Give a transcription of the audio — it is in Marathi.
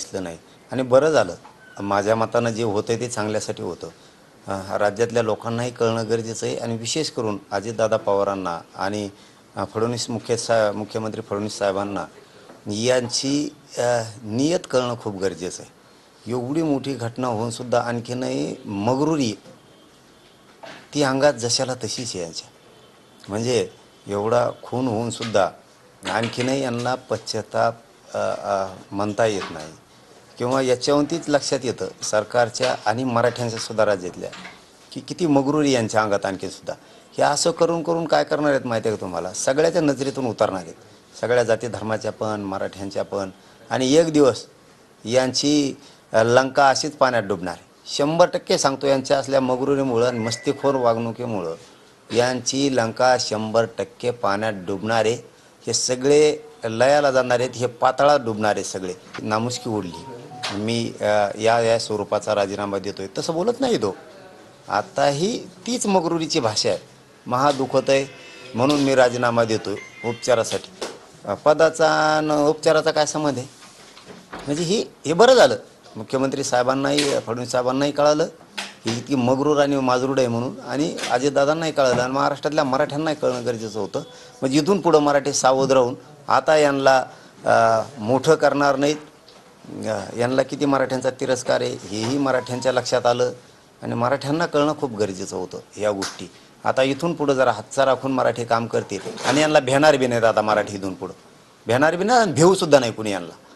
दिसलं नाही. आणि बरं झालं. माझ्या मतानं जे होतं ते चांगल्यासाठी होतं. राज्यातल्या लोकांनाही कळणं गरजेचं आहे आणि विशेष करून अजितदादा पवारांना आणि फडणवीस मुख्य सा मुख्यमंत्री फडणवीस साहेबांना यांची नियत कळणं खूप गरजेचं आहे. एवढी मोठी घटना होऊन सुद्धा आणखीनही मगरुरी ती अंगात जशाला तशीच आहे यांच्या म्हणजे एवढा खून होऊन सुद्धा आणखीनही यांना पश्चाताप म्हणता येत नाही. किंवा याच्यावरतीच लक्षात येतं सरकारच्या आणि मराठ्यांच्या सुद्धा राज्यातल्या की किती मगरुरी यांच्या अंगात आणखी सुद्धा. हे असं करून करून काय करणार आहेत माहिती आहे का तुम्हाला? सगळ्याच्या नजरेतून उतरणार आहेत. सगळ्या जाती धर्माच्या पण मराठ्यांच्या पण. आणि एक दिवस यांची लंका अशीच पाण्यात डुबणार आहे. शंभर टक्के सांगतो यांच्या असल्या मगरुरीमुळं आणि मस्तीखोर वागणुकीमुळं यांची लंका शंभर टक्के पाण्यात डुबणारे हे सगळे लयाला जाणारे आहेत हे पातळात डुबणारे सगळे. नामुष्की उडली. मी या या स्वरूपाचा राजीनामा देतोय. तसं बोलत नाही तो. आताही तीच मगरुरीची भाषा आहे. महा दुखत आहे म्हणून मी राजीनामा देतोय उपचारासाठी. पदाचा न उपचाराचा काय संबंध आहे? म्हणजे ही हे बरं झालं. मुख्यमंत्री साहेबांनाही फडणवीस साहेबांनाही कळालं ही इतकी मगरूर आणि माजरूड आहे म्हणून आणि अजितदादांनाही कळालं आणि महाराष्ट्रातल्या मराठ्यांनाही कळणं गरजेचं होतं. म्हणजे इथून पुढं मराठी सावध राहून आता यांना मोठं करणार नाहीत. यांना किती मराठ्यांचा तिरस्कार आहे हेही मराठ्यांच्या लक्षात आलं. आणि मराठ्यांना कळणं खूप गरजेचं होतं या गोष्टी. आता इथून पुढं जरा हातचा राखून मराठी काम करतील. आणि यांना भेणार बी नाहीत आता मराठी इथून पुढं. भेणार बी नाही आणि भेऊसुद्धा नाही कुणी यांना.